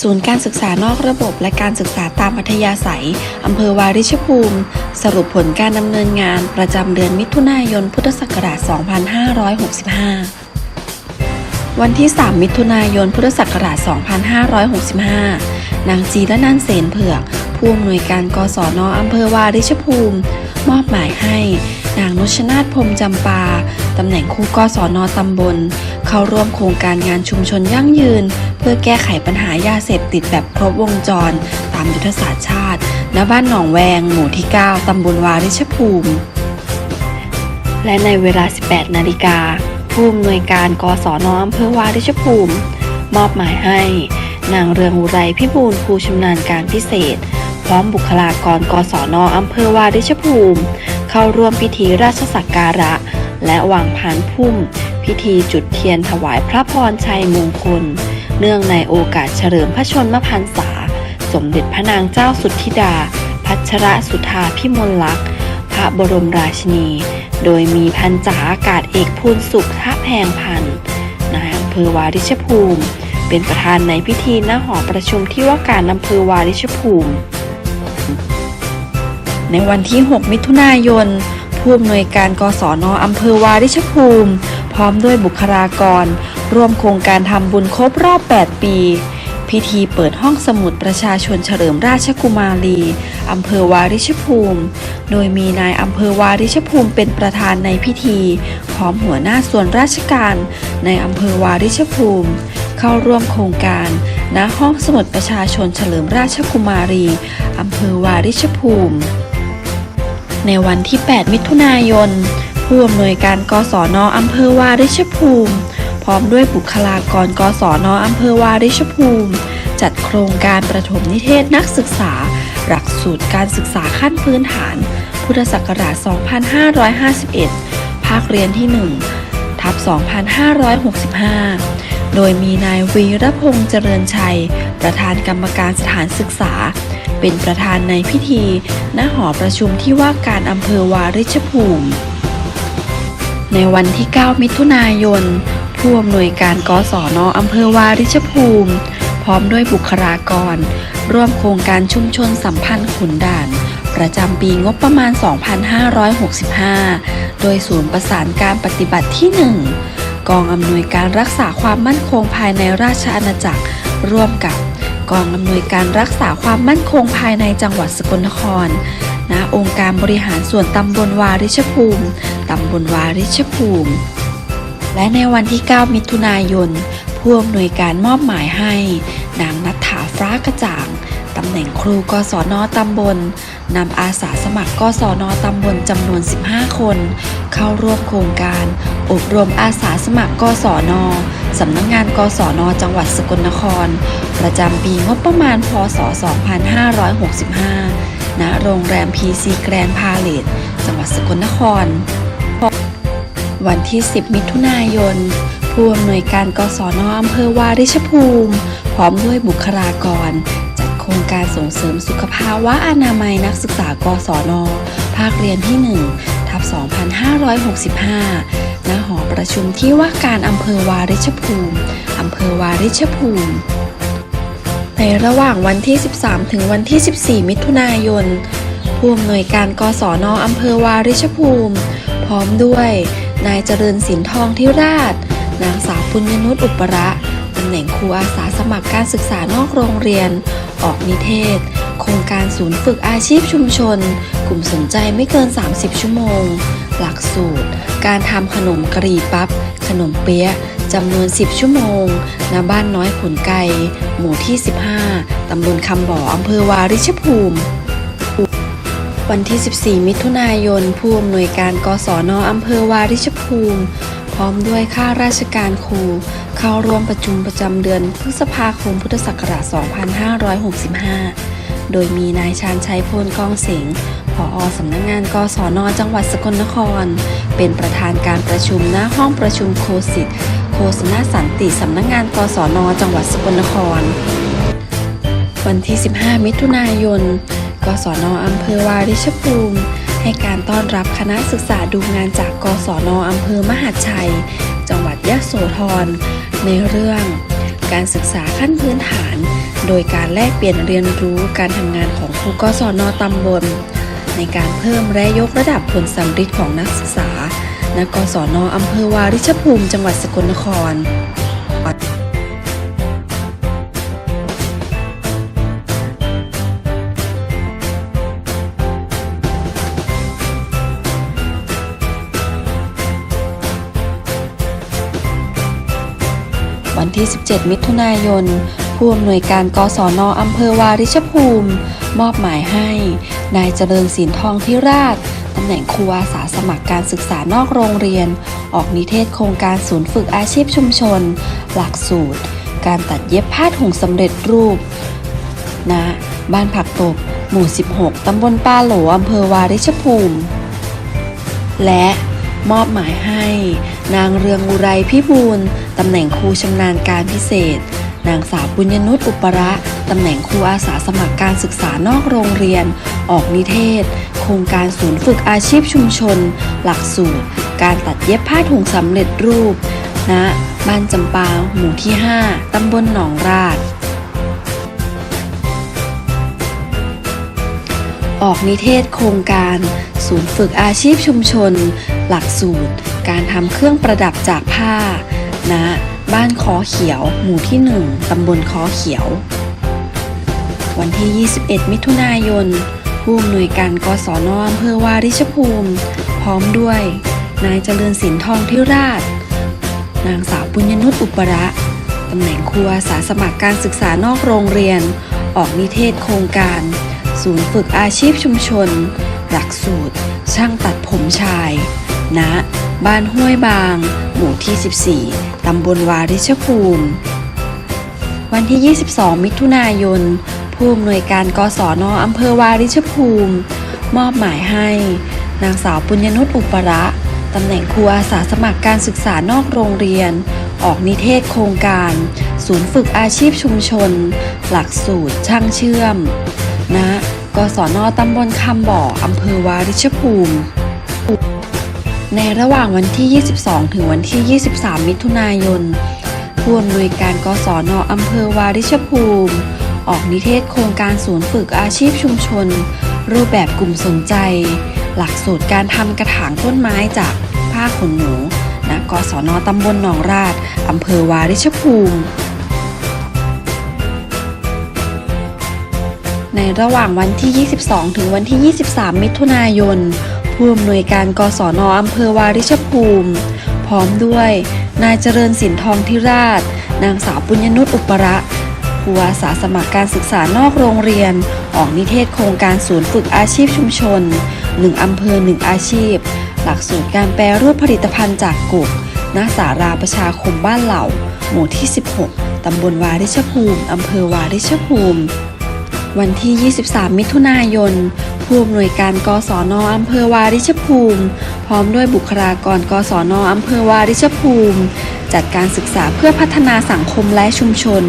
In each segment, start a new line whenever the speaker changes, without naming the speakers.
ศูนย์การศึกษานอกระบบและการศึกษาตามอัธยาศัย อำเภอวาริชภูมิ สรุปผลการดำเนินงานประจำเดือนมิถุนายนพุทธศักราช 2565 วันที่ 3 มิถุนายนพุทธศักราช 2565 นางจีรนันเสนเผือก ผู้อำนวยการกศนอำเภอวาริชภูมิ มอบหมายให้ นางนุชนาถพรมจำปา ตำแหน่งครูกศนตำบล เข้าร่วมโครงการงานชุมชนยั่งยืน เพื่อแก้ไขปัญหายาเสพติดแบบครบวงจร ตามยุทธศาสตร์ชาติ ณ บ้านหนองแวง หมู่ที่ 9 ตำบลวาริชภูมิ และในเวลา 18 นาฬิกา ผู้อำนวยการกศนอำเภอวาริชภูมิ มอบหมายให้ นางเรืองอุไรพิบูลผู้ชำนาญการพิเศษ ร้อมบุคลากรกศนอำเภอวาริชภูมิ เข้าร่วมพิธีราชสักการะ และวางพานพุ่ม พิธีจุดเทียนถวายพระพรชัยมงคล เนื่องในโอกาสเฉลิมพระชนมพรรษา สมเด็จพระนางเจ้าสุทธิดา พัชรสุธาพิมลลักษณ์พระบรมราชินี โดยมีพันจ่าอากาศเอกพูนสุขทะแพงพันนายอำเภอวาริชภูมิเป็นประธานในพิธีณหอประชุมที่ว่าการอำเภอวาริชภูมิ ในวันที่ 6 มิถุนายน ผู้อำนวยการกศนอำเภอวาริชภูมิ พร้อมด้วยบุคลากร ร่วมโครงการทำบุญครบรอบ 8 ปี พิธีเปิดห้องสมุดประชาชนเฉลิมราชกุมารีอำเภอวาริชภูมิ โดยมีนายอำเภอวาริชภูมิเป็นประธานในพิธี พร้อมหัวหน้าส่วนราชการในอำเภอวาริชภูมิ เข้าร่วมโครงการณห้องสมุดประชาชนเฉลิมราชกุมารี อำเภอวาริชภูมิ ในวันที่ 8 มิถุนายน ผู้อำนวยการกศนอำเภอวาริชภูมิ พร้อมด้วยบุคลากรกศนอำเภอวาริชภูมิ จัดโครงการประถมนิเทศนักศึกษา หลักสูตรการศึกษาขั้นพื้นฐาน พุทธศักราช 2551 ภาคเรียนที่ 1 ทับ 2565 โดยมีนายวีรพงษ์เจริญชัย ประธานกรรมการสถานศึกษา เป็นประธานในพิธี ณ หอประชุมที่ว่าการอำเภอวาริชภูมิ ในวันที่ 9 มิถุนายน ผู้อำนวยการกศนอำเภอวาริชภูมิ พร้อมด้วยบุคลากร ร่วมโครงการชุมชนสัมพันธ์ขุนด่านประจำปีงบประมาณ 2565 โดยศูนย์ประสานการปฏิบัติที่ 1 กองอำนวยการรักษาความมั่นคงภายในราชอาณาจักร ร่วมกับกองอำนวยการรักษาความมั่นคงภายในจังหวัดสกลนครณองค์การบริหารส่วนตำบลวาริชภูมิ ตำบลวาริชภูมิ และในวันที่ 9 มิถุนายน ผู้อำนวยการมอบหมายให้ นางนัทธาฟ้ากระจ่าง ตำแหน่งครูกศนตำบล นำอาสาสมัครกศนตำบลจำนวน 15 คน เข้าร่วมโครงการ อบรมอาสาสมัครกศนสำนักงานกศนจังหวัดสกลนคร ประจำปีงบประมาณพศ 2565 ณ โรงแรม PC แกรนพาเลตจังหวัดสกลนคร วันที่ 10 มิถุนายน ผู้อำนวยการกศนอำเภอวาริชภูมิ พร้อมด้วยบุคลากร โครงการส่งเสริมสุขภาวะอนามัยนักศึกษากศน ภาคเรียนที่ 1 ทับ 2565 ณ หอประชุมที่ว่าการอำเภอวาริชภูมิ อำเภอวาริชภูมิในระหว่างวันที่ 13 ถึงวันที่ 14 มิถุนายน ผู้อำนวยการกศนอำเภอวาริชภูมิ พร้อมด้วย นายเจริญสินทองที่ราช นางสาวปุญญนุชอุประตำแหน่งครูอาสาสมัครการศึกษานอกโรงเรียน ออกนิเทศ โครงการศูนย์ฝึกอาชีพชุมชน กลุ่มสนใจไม่เกิน 30 ชั่วโมง หลักสูตร การทำขนมกรีปั๊บ ขนมเปี๊ยะจำนวน 10 ชั่วโมง ณ บ้านน้อยขุนไก่หมู่ที่ 15 ตำบลคำบ่ออำเภอวาริชภูมิ วันที่ 14 มิถุนายน ผู้อำนวยการกศนอำเภอวาริชภูมิ พร้อมด้วยข้าราชการครู เข้าร่วมประชุมประจำเดือนพฤษภาคมพุทธศักราช 2565 โดยมีนายชาญชัยพลกองเสงผอสำนักงงานกศนจังหวัดสกลนคร เป็นประธานการประชุมณห้องประชุมโคสิตโฆษณสันติสำนักงงานกศนจังหวัดสกลนคร วันที่ 15 มิถุนายน กศนอำเภอวาริชภูมิ ให้การต้อนรับคณะศึกษาดูงานจากกศนอำเภอมหาชัย จังหวัดยะโสธรในเรื่อง การศึกษาขั้นพื้นฐาน โดยการแลกเปลี่ยนเรียนรู้การทำงานของครูกศนตำบล ในการเพิ่มและยกระดับผลสัมฤทธิ์ของนักศึกษาณกศนอำเภอวาริชภูมิ จังหวัดสกลนคร ที่ 17 มิถุนายน ผู้อำนวยการกศนอำเภอวาริชภูมิ มอบหมายให้ นายเจริญศิลทองที่ราชตำแหน่งครูอาสาสมัครการศึกษานอกโรงเรียน ออกนิเทศโครงการศูนย์ฝึกอาชีพชุมชน หลักสูตร การตัดเย็บผ้าถุงสำเร็จรูปณบ้านผักตบ หมู่ 16 ตำบลป้าโหลอำเภอวาริชภูมิ และมอบหมายให้ นางเรืองอุไรพิบูลตำแหน่งครูชำนาญการพิเศษ นางสาวบุญญนุชอุประตำแหน่งครูอาสาสมัครการศึกษานอกโรงเรียน ออกนิเทศ โครงการศูนย์ฝึกอาชีพชุมชน หลักสูตร การตัดเย็บผ้าถุงสำเร็จรูปณบ้านจำปาหมู่ที่ 5 ตำบลหนองราดออกนิเทศโครงการ ศูนย์ฝึกอาชีพชุมชน หลักสูตร การทำเครื่องประดับจากผ้าณบ้านคอเขียว หมู่ที่ 1 ตำบลคอเขียว วันที่ 21 มิถุนายน ผู้อำนวยการกศนอำเภอวาริชภูมิ พร้อมด้วย นายเจริญสินทองที่ราช นางสาวปุญญนุชอุประ ตำแหน่งครูอาสาสมัครการศึกษานอกโรงเรียน ออกนิเทศโครงการ ศูนย์ฝึกอาชีพชุมชน หลักสูตร ช่างตัดผมชายณ บ้านห้วยบาง หมู่ที่ 14 ตำบลวาริชภูมิ วันที่ 22 มิถุนายน ผู้อำนวยการกศนอำเภอวาริชภูมิ มอบหมายให้ นางสาวปุญญนุชอุประ ตำแหน่งครูอาสาสมัครการศึกษานอกโรงเรียน ออกนิเทศโครงการ ศูนย์ฝึกอาชีพชุมชน หลักสูตรช่างเชื่อมณกศนตำบลคำบ่อ อำเภอวาริชภูมิ ในระหว่างวันที่ 22 ถึงวันที่ 23 มิถุนายนผู้อำนวยการกศนอำเภอวาริชภูมิ ออกนิเทศโครงการศูนย์ฝึกอาชีพชุมชน รูปแบบกลุ่มสนใจ หลักสูตรการทำกระถางต้นไม้จากผ้าขนหนูณกศนตำบลหนองราดอำเภอวาริชภูมิ ในระหว่างวันที่ 22 ถึงวันที่ 23 มิถุนายน ผู้อำนวยการกศนอำเภอวาริชภูมิ พร้อมด้วย นายเจริญสินทองทิราช นางสาวปุญญนุชอุประครูอาสาสมัครการศึกษานอกโรงเรียน ออกนิเทศโครงการศูนย์ฝึกอาชีพชุมชน 1 อำเภอ 1 อาชีพ หลักสูตรการแปรรูปผลิตภัณฑ์จากกุกณสาราประชาคมบ้านเหล่า หมู่ที่ 16 ตำบลวาริชภูมิ อำเภอวาริชภูมิ วันที่ 23 มิถุนายน ผู้อำนวยการกศนอำเภอวาริชภูมิ พร้อมด้วยบุคลากรกศนอำเภอวาริชภูมิ จัดการศึกษาเพื่อพัฒนาสังคมและชุมชน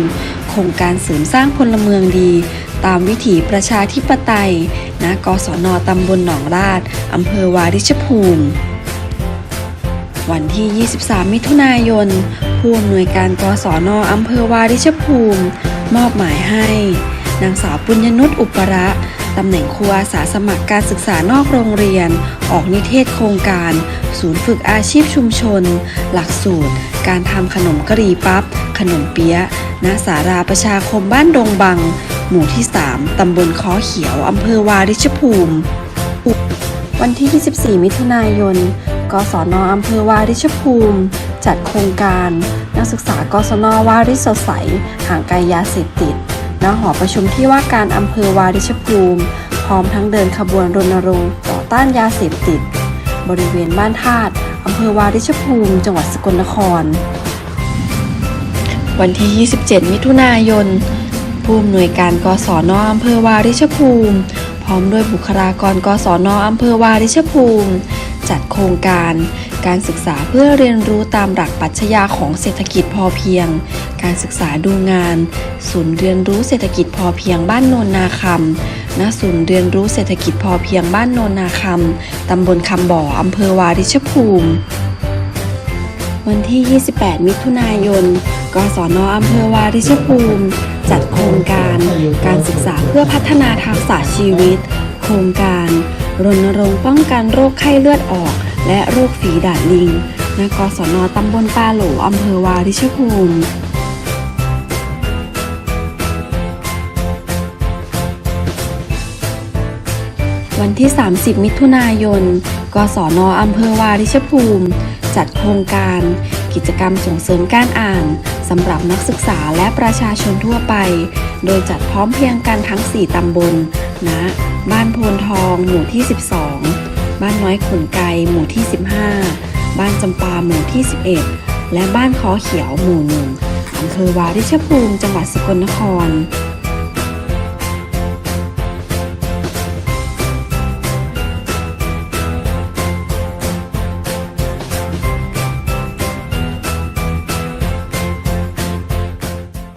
โครงการเสริมสร้างพลเมืองดี ตามวิถีประชาธิปไตยณกศนตำบลหนองราดอำเภอวาริชภูมิวันที่ 23 มิถุนายน ผู้อำนวยการกศนอำเภอวาริชภูมิ มอบหมายให้ นางสาวปุญญนุชอุประ ตำแหน่งครูอาสาสมัครการศึกษานอกโรงเรียน ออกนิเทศโครงการ ศูนย์ฝึกอาชีพชุมชน หลักสูตร การทำขนมกะหรี่ปั๊บ ขนมเปี๊ยะณสาราประชาคมบ้านดงบัง หมู่ที่ 3 ตำบลค้อเขียว อำเภอวาริชภูมิ วันที่ 24 มิถุนายน กศนอำเภอวาริชภูมิ จัดโครงการ นักศึกษากศนวาริชสดใสห่างไกลยาเสพติด ณหอประชุมที่ว่าการอำเภอวาริชภูมิ พร้อมทั้งเดินขบวนรณรงค์ต่อต้านยาเสพติด บริเวณบ้านธาตุอำเภอวาริชภูมิ จังหวัดสกลนคร วันที่ 27 มิถุนายน ผู้อำนวยการกศนอำเภอวาริชภูมิ พร้อมด้วยบุคลากรกศนอำเภอวาริชภูมิ จัดโครงการ การศึกษาเพื่อเรียนรู้ตามหลักปรัชญาของเศรษฐกิจพอเพียง การศึกษาดูงาน ศูนย์เรียนรู้เศรษฐกิจพอเพียงบ้านโนนนาคำณศูนย์เรียนรู้เศรษฐกิจพอเพียงบ้านโนนนาคำตำบลคำบ่ออำเภอวาริชภูมิ วันที่ 28 มิถุนายน กศนอำเภอวาริชภูมิ จัดโครงการการศึกษาเพื่อพัฒนาทักษะชีวิต โครงการรณรงค์ป้องกันโรคไข้เลือดออก และโรคฝีดาดลิงณกศนตำบลปาโหลอำเภอวาริชภูมิวันที่ 30 มิถุนายน กศนอำเภอวาริชภูมิ จัดโครงการ กิจกรรมส่งเสริมการอ่านสำหรับนักศึกษาและประชาชนทั่วไป โดยจัดพร้อมเพรียงกันทั้ง 4 ตำบลณบ้านโพนทอง หมู่ที่ 12 บ้านน้อยขุนไกหมู่ที่ 15 บ้านจำปาหมู่ที่ 11 และบ้านคอเขียวหมู่หนึ่งอำเภอวาริชภูมิ จังหวัดสกลนคร